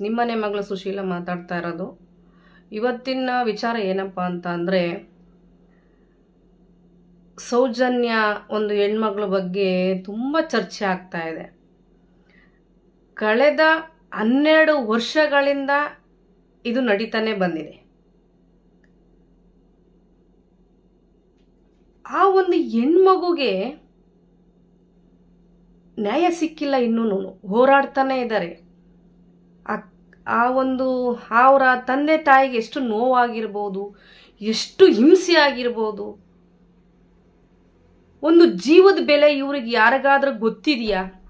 ನಿಮ್ಮನೆ ಮಗಳು ಸುಶೀಲ ಮಾತಾಡ್ತಾ ಇರೋದು. ಇವತ್ತಿನ ವಿಚಾರ ಏನಪ್ಪ ಅಂತ ಅಂದರೆ, ಸೌಜನ್ಯ ಒಂದು ಹೆಣ್ಮಗಳ ಬಗ್ಗೆ ತುಂಬ ಚರ್ಚೆ ಆಗ್ತಾ ಇದೆ. ಕಳೆದ ಹನ್ನೆರಡು ವರ್ಷಗಳಿಂದ ಇದು ನಡೀತಾನೆ ಬಂದಿದೆ. ಆ ಒಂದು ಹೆಣ್ಮಗುಗೆ ನ್ಯಾಯ ಸಿಕ್ಕಿಲ್ಲ ಇನ್ನೂ. ಹೋರಾಡ್ತಾನೆ ಇದ್ದಾರೆ. ಆ- ಒಂದು, ಅವರ ತಂದೆ ತಾಯಿಗೆ ಎಷ್ಟು ನೋವಾಗಿರ್ಬೋದು, ಎಷ್ಟು ಹಿಂಸೆ ಆಗಿರ್ಬೋದು ಒಂದು ಜೀವದ ಬೆಲೆ ಇವ್ರಿಗೆ ಯಾರಿಗಾದ್ರೂ ಗೊತ್ತಿದೆಯಾ?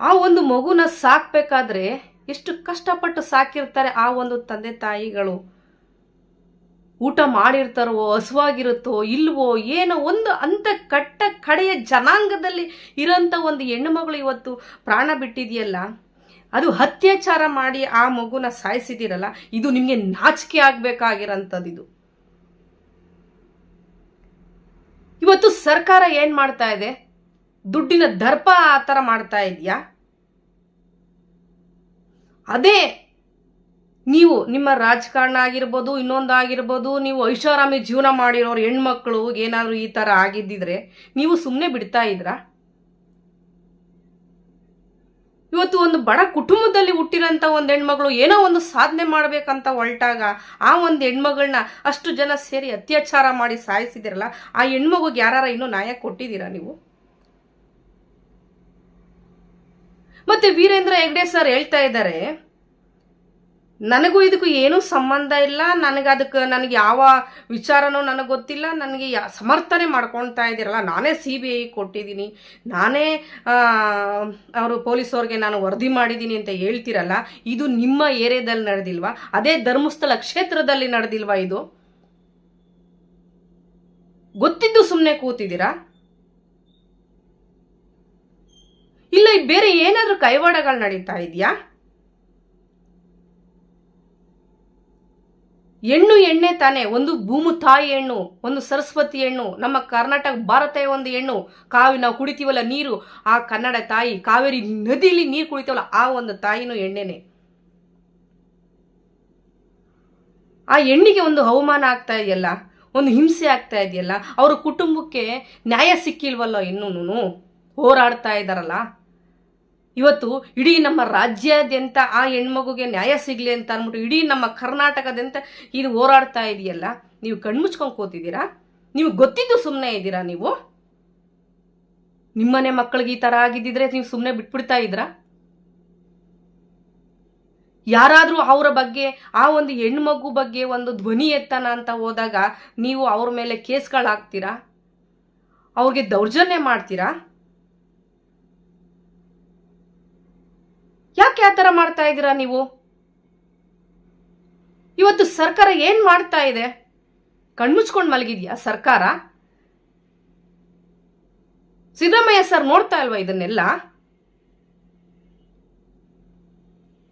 ಆ ಒಂದು ಮಗುನ ಸಾಕ್ಬೇಕಾದ್ರೆ ಎಷ್ಟು ಕಷ್ಟಪಟ್ಟು ಸಾಕಿರ್ತಾರೆ ಆ ಒಂದು ತಂದೆ ತಾಯಿಗಳು. ಊಟ ಮಾಡಿರ್ತಾರೋ, ಹಸುವಾಗಿರುತ್ತೋ, ಇಲ್ವೋ, ಏನೋ ಒಂದು ಅಂತ ಕಟ್ಟ ಕಡೆಯ ಜನಾಂಗದಲ್ಲಿ ಇರೋಂಥ ಒಂದು ಹೆಣ್ಣು ಮಗಳು ಇವತ್ತು ಪ್ರಾಣ ಬಿಟ್ಟಿದೆಯಲ್ಲ, ಅದು ಅತ್ಯಾಚಾರ ಮಾಡಿ ಆ ಮಗುನ ಸಾಯಿಸಿದಿರಲ್ಲ ಇದು ನಿಮಗೆ ನಾಚಿಕೆ ಆಗಬೇಕಾಗಿರೋಂಥದ್ದು ಇದು. ಇವತ್ತು ಸರ್ಕಾರ ಏನು ಮಾಡ್ತಾ ಇದೆ? ದುಡ್ಡಿನ ದರ್ಪ ಆ ಥರ ಮಾಡ್ತಾ ಇದೆಯಾ? ಅದೇ ನೀವು ನಿಮ್ಮ ರಾಜಕಾರಣ ಆಗಿರ್ಬೋದು, ಇನ್ನೊಂದು ಆಗಿರ್ಬೋದು, ನೀವು ಐಷಾರಾಮಿ ಜೀವನ ಮಾಡಿರೋರು ಹೆಣ್ಮಕ್ಳು ಏನಾದರೂ ಈ ಥರ ಆಗಿದ್ದಿದ್ರೆ ನೀವು ಸುಮ್ಮನೆ ಬಿಡ್ತಾ ಇದ್ರಾ? ಇವತ್ತು ಒಂದು ಬಡ ಕುಟುಂಬದಲ್ಲಿ ಹುಟ್ಟಿರೋಂಥ ಒಂದು ಹೆಣ್ಮಗಳು ಏನೋ ಒಂದು ಸಾಧನೆ ಮಾಡಬೇಕಂತ ಹೊರಟಾಗ ಆ ಒಂದು ಹೆಣ್ಮಗಳನ್ನ ಅಷ್ಟು ಜನ ಸೇರಿ ಅತ್ಯಾಚಾರ ಮಾಡಿ ಸಾಯಿಸಿದಿರಲ್ಲ, ಆ ಹೆಣ್ಮಗುಗೆ ಯಾರ ಇನ್ನೂ ನ್ಯಾಯ ಕೊಟ್ಟಿದ್ದೀರಾ ನೀವು? ಮತ್ತೆ ವೀರೇಂದ್ರ ಹೆಗ್ಡೆ ಸರ್ ಹೇಳ್ತಾ ಇದ್ದಾರೆ ನನಗೂ ಇದಕ್ಕೂ ಏನೂ ಸಂಬಂಧ ಇಲ್ಲ. ನನಗೆ ಅದಕ್ಕೆ ನನಗೆ ಯಾವ ವಿಚಾರನೂ ನನಗೆ ಗೊತ್ತಿಲ್ಲ. ನನಗೆ ಸಮರ್ಥನೆ ಮಾಡ್ಕೊಳ್ತಾ ಇದ್ದೀರಲ್ಲ. ನಾನೇ ಸಿ ಬಿ ಐ ಕೊಟ್ಟಿದ್ದೀನಿ. ನಾನೇ ಅವರು ಪೊಲೀಸವ್ರಿಗೆ ನಾನು ವರದಿ ಮಾಡಿದ್ದೀನಿ ಅಂತ ಹೇಳ್ತೀರಲ್ಲ, ಇದು ನಿಮ್ಮ ಏರಿಯಾದಲ್ಲಿ ನಡೆದಿಲ್ವಾ? ಅದೇ ಧರ್ಮಸ್ಥಳ ಕ್ಷೇತ್ರದಲ್ಲಿ ನಡೆದಿಲ್ವಾ ಇದು? ಗೊತ್ತಿದ್ದು ಸುಮ್ಮನೆ ಕೂತಿದ್ದೀರಾ? ಇಲ್ಲ ಬೇರೆ ಏನಾದರೂ ಕೈವಾಡಗಳು ನಡೀತಾ ಇದೆಯಾ? ಹೆಣ್ಣು ಎಣ್ಣೆ ತಾನೆ, ಒಂದು ಭೂಮು ತಾಯಿ ಹೆಣ್ಣು, ಒಂದು ಸರಸ್ವತಿ ಹೆಣ್ಣು, ನಮ್ಮ ಕರ್ನಾಟಕ ಭಾರತ ಒಂದು ಹೆಣ್ಣು, ಕಾವಿ ನಾವು ಕುಡಿತೀವಲ್ಲ ನೀರು, ಆ ಕನ್ನಡ ತಾಯಿ, ಕಾವೇರಿ ನದಿಲಿ ನೀರು ಕುಡಿತೀವಲ್ಲ, ಆ ಒಂದು ತಾಯಿನೂ ಎಣ್ಣೆನೆ ಆ ಹೆಣ್ಣಿಗೆ ಒಂದು ಅವಮಾನ ಆಗ್ತಾ ಇದೆಯಲ್ಲ, ಒಂದು ಹಿಂಸೆ ಆಗ್ತಾ ಇದೆಯಲ್ಲ, ಅವರ ಕುಟುಂಬಕ್ಕೆ ನ್ಯಾಯ ಸಿಕ್ಕಿಲ್ವಲ್ಲ ಇನ್ನೂ ಹೋರಾಡ್ತಾ ಇದ್ದಾರಲ್ಲ ಇವತ್ತು ಇಡೀ ನಮ್ಮ ರಾಜ್ಯಾದ್ಯಂತ ಆ ಹೆಣ್ಮಗುಗೆ ನ್ಯಾಯ ಸಿಗ್ಲಿ ಅಂತ ಅಂದ್ಬಿಟ್ಟು ಇಡೀ ನಮ್ಮ ಕರ್ನಾಟಕದಂತ ಇದು ಹೋರಾಡ್ತಾ ಇದೆಯಲ್ಲ, ನೀವು ಕಣ್ಮುಚ್ಕೊಂಡು ಕೂತಿದ್ದೀರಾ? ನೀವು ಗೊತ್ತಿದ್ದು ಸುಮ್ಮನೆ ಇದ್ದೀರಾ ನೀವು? ನಿಮ್ಮನೆ ಮಕ್ಕಳಿಗೆ ಈ ಥರ ಆಗಿದ್ದಿದ್ರೆ ನೀವು ಸುಮ್ಮನೆ ಬಿಟ್ಬಿಡ್ತಾ ಇದ್ರಾ ಯಾರಾದರೂ ಅವರ ಬಗ್ಗೆ, ಆ ಒಂದು ಹೆಣ್ಮಗು ಬಗ್ಗೆ ಒಂದು ಧ್ವನಿ ಎತ್ತನ ಅಂತ ಹೋದಾಗ ನೀವು ಅವ್ರ ಮೇಲೆ ಕೇಸ್ಗಳಾಗ್ತೀರಾ? ಅವ್ರಿಗೆ ದೌರ್ಜನ್ಯ ಮಾಡ್ತೀರಾ? ಯಾಕೆ ಆ ಥರ ಮಾಡ್ತಾ ಇದ್ದೀರಾ ನೀವು? ಇವತ್ತು ಸರ್ಕಾರ ಏನು ಮಾಡ್ತಾ ಇದೆ? ಕಣ್ಮುಚ್ಕೊಂಡು ಮಲಗಿದ್ಯಾ ಸರ್ಕಾರ? ಸಿದ್ದರಾಮಯ್ಯ ಸರ್ ನೋಡ್ತಾ ಇಲ್ವಾ ಇದನ್ನೆಲ್ಲ?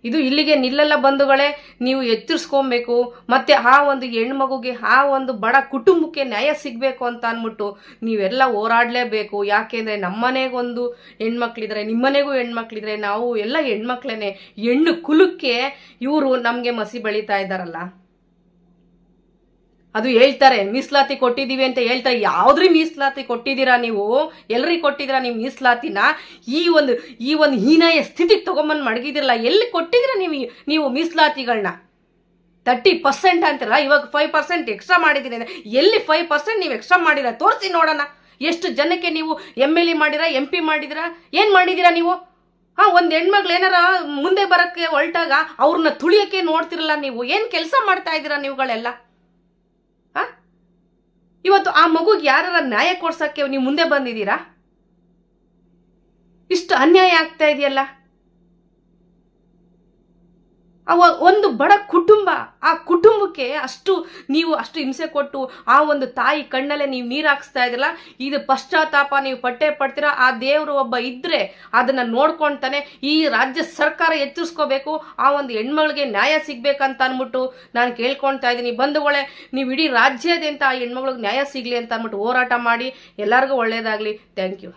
ಇದು ಇಲ್ಲಿಗೆ ನಿಲ್ಲಲ್ಲ ಬಂಧುಗಳೇ, ನೀವು ಎಚ್ಚರಿಸ್ಕೊಬೇಕು. ಮತ್ತೆ ಆ ಒಂದು ಹೆಣ್ಮಗುಗೆ, ಆ ಒಂದು ಬಡ ಕುಟುಂಬಕ್ಕೆ ನ್ಯಾಯ ಸಿಗಬೇಕು ಅಂತ ಅಂದ್ಬಿಟ್ಟು ನೀವೆಲ್ಲ ಹೋರಾಡಲೇಬೇಕು. ಯಾಕೆಂದರೆ ನಮ್ಮನೆಗೊಂದು ಹೆಣ್ಮಕ್ಳಿದ್ರೆ, ನಿಮ್ಮನೆಗೂ ಹೆಣ್ಮಕ್ಳಿದ್ರೆ, ನಾವು ಎಲ್ಲ ಹೆಣ್ಮಕ್ಳೇನೆ. ಹೆಣ್ಣು ಕುಲಕ್ಕೆ ಇವರು ನಮಗೆ ಮಸಿ ಬೆಳೀತಾ ಇದ್ದಾರಲ್ಲ. ಅದು ಹೇಳ್ತಾರೆ, ಮೀಸಲಾತಿ ಕೊಟ್ಟಿದ್ದೀವಿ ಅಂತ ಹೇಳ್ತಾರೆ. ಯಾವ್ದ್ರಿ ಮೀಸಲಾತಿ ಕೊಟ್ಟಿದ್ದೀರಾ ನೀವು? ಎಲ್ರಿಗೆ ಕೊಟ್ಟಿದ್ದೀರಾ ನೀವು ಮೀಸಲಾತಿನ? ಈ ಒಂದು ಈ ಒಂದು ಹೀನಾಯ ಸ್ಥಿತಿಗೆ ತಗೊಂಬಂದು ಮಡಗಿದಿರಲ್ಲ ಎಲ್ಲಿ ಕೊಟ್ಟಿದ್ದೀರಾ ನೀವು ನೀವು ಮೀಸಲಾತಿಗಳನ್ನ ತರ್ಟಿ ಪರ್ಸೆಂಟ್ ಅಂತಿರಲ್ಲ, ಇವಾಗ ಫೈವ್ ಪರ್ಸೆಂಟ್ ಎಕ್ಸ್ಟ್ರಾ ಮಾಡಿದ್ದೀನಿ ಅಂದರೆ ಎಲ್ಲಿ ಫೈವ್ ಪರ್ಸೆಂಟ್ ನೀವು ಎಕ್ಸ್ಟ್ರಾ ಮಾಡಿರ ತೋರಿಸಿ ನೋಡೋಣ. ಎಷ್ಟು ಜನಕ್ಕೆ ನೀವು ಎಂ ಎಲ್ ಎ ಮಾಡಿರಾ ಎಂ ಪಿ ಮಾಡಿದಿರಾ ಏನು ಮಾಡಿದ್ದೀರಾ ನೀವು? ಹಾಂ, ಒಂದು ಹೆಣ್ಮಗ್ಳು ಏನಾರ ಮುಂದೆ ಬರೋಕ್ಕೆ ಹೊರಟಾಗ ಅವ್ರನ್ನ ತುಳಿಯೋಕ್ಕೆ ನೋಡ್ತಿರಲ್ಲ ನೀವು. ಏನು ಕೆಲಸ ಮಾಡ್ತಾ ಇದ್ದೀರಾ ನೀವುಗಳೆಲ್ಲ? ಇವತ್ತು ಆ ಮಗುಗೆ ಯಾರ ನ್ಯಾಯ ಕೊಡ್ಸಕ್ಕೆ ನೀವು ಮುಂದೆ ಬಂದಿದ್ದೀರಾ? ಇಷ್ಟು ಅನ್ಯಾಯ ಆಗ್ತಾ ಇದೆಯಲ್ಲ? ಅವ ಒಂದು ಬಡ ಕುಟುಂಬ. ಆ ಕುಟುಂಬಕ್ಕೆ ಅಷ್ಟು ನೀವು ಅಷ್ಟು ಹಿಂಸೆ ಕೊಟ್ಟು ಆ ಒಂದು ತಾಯಿ ಕಣ್ಣಲ್ಲೇ ನೀವು ನೀರು ಹಾಕ್ಸ್ತಾ ಇದ್ರಲ್ಲ ಇದು ಪಶ್ಚಾತ್ತಾಪ ನೀವು ಪಟ್ಟೆ ಪಡ್ತೀರಾ, ಆ ದೇವರು ಒಬ್ಬ ಇದ್ರೆ ಅದನ್ನ ನೋಡ್ಕೊಂತಾನೆ, ಈ ರಾಜ್ಯ ಸರ್ಕಾರ ಎಚ್ಚರಿಸ್ಕೋಬೇಕು, ಆ ಒಂದು ಹೆಣ್ಮಗಳಿಗೆ ನ್ಯಾಯ ಸಿಗ್ಬೇಕಂತ ಅಂದ್ಬಿಟ್ಟು ನಾನು ಕೇಳ್ಕೊಳ್ತಾ ಇದ್ದೀನಿ. ಬಂಧುಗಳೇ, ನೀವು ಇಡೀ ರಾಜ್ಯದಂತ ಆ ಹೆಣ್ಮಗಳಿಗೆ ನ್ಯಾಯ ಸಿಗ್ಲಿ ಅಂತ ಅಂದ್ಬಿಟ್ಟು ಹೋರಾಟ ಮಾಡಿ, ಎಲ್ಲರಿಗೂ ಒಳ್ಳೇದಾಗ್ಲಿ. Thank you.